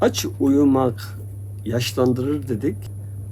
Aç uyumak yaşlandırır dedik.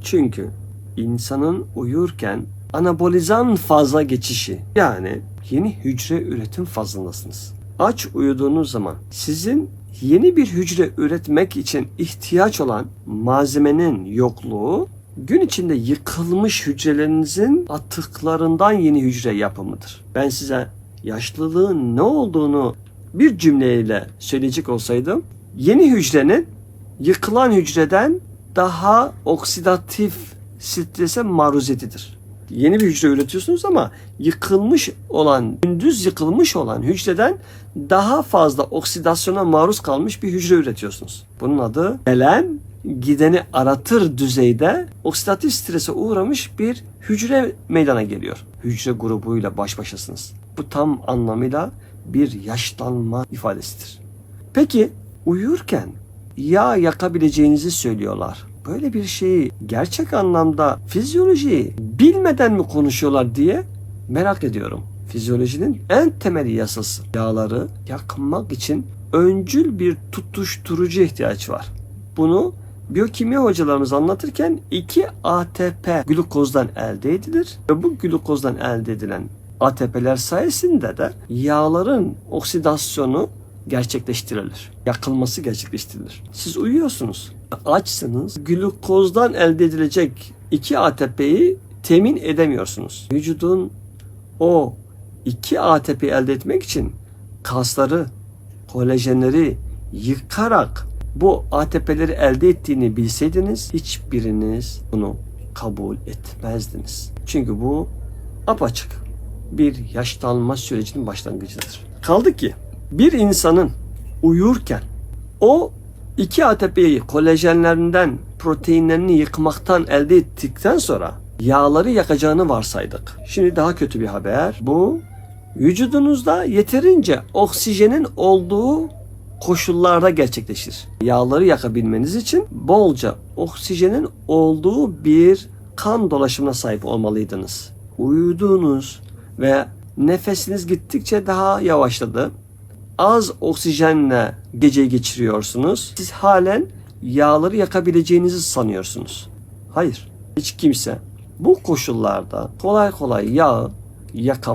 Çünkü insanın uyurken anabolizan fazla geçişi yani yeni hücre üretim fazlasınız. Aç uyuduğunuz zaman sizin yeni bir hücre üretmek için ihtiyaç olan malzemenin yokluğu gün içinde yıkılmış hücrelerinizin atıklarından yeni hücre yapımıdır. Ben size yaşlılığın ne olduğunu bir cümleyle söyleyecek olsaydım yeni hücrenin yıkılan hücreden daha oksidatif strese maruziyetidir. Yeni bir hücre üretiyorsunuz ama yıkılmış olan, gündüz yıkılmış olan hücreden daha fazla oksidasyona maruz kalmış bir hücre üretiyorsunuz. Bunun adı gelen gideni aratır düzeyde oksidatif strese uğramış bir hücre meydana geliyor. Hücre grubuyla baş başasınız. Bu tam anlamıyla bir yaşlanma ifadesidir. Peki uyurken yağ yakabileceğinizi söylüyorlar. Böyle bir şeyi gerçek anlamda fizyolojiyi bilmeden mi konuşuyorlar diye merak ediyorum. Fizyolojinin en temel yasası yağları yakmak için öncül bir tutuşturucu ihtiyaç var. Bunu biyokimya hocalarımız anlatırken 2 ATP glukozdan elde edilir ve bu glukozdan elde edilen ATP'ler sayesinde de yağların oksidasyonu gerçekleştirilir. Yakılması gerçekleştirilir. Siz uyuyorsunuz. Açsınız. Glukozdan elde edilecek 2 ATP'yi temin edemiyorsunuz. Vücudun o 2 ATP elde etmek için kasları, kolajenleri yıkarak bu ATP'leri elde ettiğini bilseydiniz hiçbiriniz bunu kabul etmezdiniz. Çünkü bu apaçık bir yaşlanma sürecinin başlangıcıdır. Kaldı ki bir insanın uyurken o iki ATP'yi kolajenlerinden proteinlerini yıkmaktan elde ettikten sonra yağları yakacağını varsaydık. Şimdi daha kötü bir haber. Bu vücudunuzda yeterince oksijenin olduğu koşullarda gerçekleşir. Yağları yakabilmeniz için bolca oksijenin olduğu bir kan dolaşımına sahip olmalıydınız. Uyuduğunuz ve nefesiniz gittikçe daha yavaşladı. Az oksijenle geceyi geçiriyorsunuz. Siz halen yağları yakabileceğinizi sanıyorsunuz. Hayır. Hiç kimse bu koşullarda kolay kolay yağı yakamaz.